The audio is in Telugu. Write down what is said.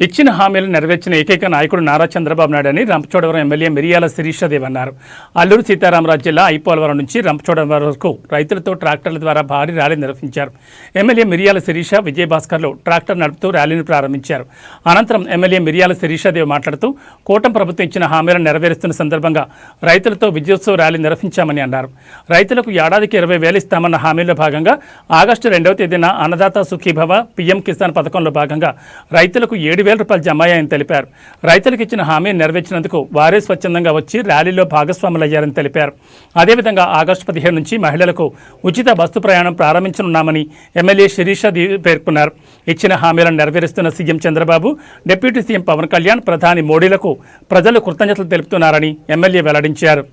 ఇచ్చిన హామీలు నెరవేర్చిన ఏకైక నాయకుడు నారా చంద్రబాబు నాయుడు అని రంపచోడవరం ఎమ్మెల్యే మిరియాల శిరీషదేవ్ అన్నారు. అల్లూరు సీతారామరాజు జిల్లా ఐపోలవరం నుంచి రంపచోడవరం వరకు రైతులతో ట్రాక్టర్ల ద్వారా భారీ ర్యాలీ నిర్వహించారు. ఎమ్మెల్యే మిరియాల శిరీష విజయభాస్కర్లు ట్రాక్టర్ నడుపుతూ ర్యాలీని ప్రారంభించారు. అనంతరం ఎమ్మెల్యే మిరియాల శిరీషదేవ్ మాట్లాడుతూ కూటమి ప్రభుత్వం ఇచ్చిన హామీలను నెరవేరుస్తున్న సందర్భంగా రైతులతో విజయోత్సవ ర్యాలీ నిర్వహించామని అన్నారు. రైతులకు ఏడాదికి ఇరవై వేలు ఇస్తామన్న హామీలో భాగంగా ఆగస్టు రెండవ తేదీన అన్నదాత సుఖీభవ పీఎం కిసాన్ పథకంలో భాగంగా రైతులకు ఏడు వేల రూపాయలు జమ అయ్యాయని తెలిపారు. రైతులకు ఇచ్చిన హామీ నెరవేర్చినందుకు వారే స్వచ్ఛందంగా వచ్చి ర్యాలీలో భాగస్వాములయ్యారని తెలిపారు. అదేవిధంగా ఆగస్టు పదిహేను నుంచి మహిళలకు ఉచిత బస్సు ప్రయాణం ప్రారంభించనున్నామని ఎమ్మెల్యే శిరీష పేర్కొన్నారు. ఇచ్చిన హామీలను నెరవేరుస్తున్న CM Chandrababu deputy CM Pawan Kalyan ప్రధాని మోడీలకు ప్రజలు కృతజ్ఞతలు తెలుపుతున్నారని ఎమ్మెల్యే వెల్లడించారు.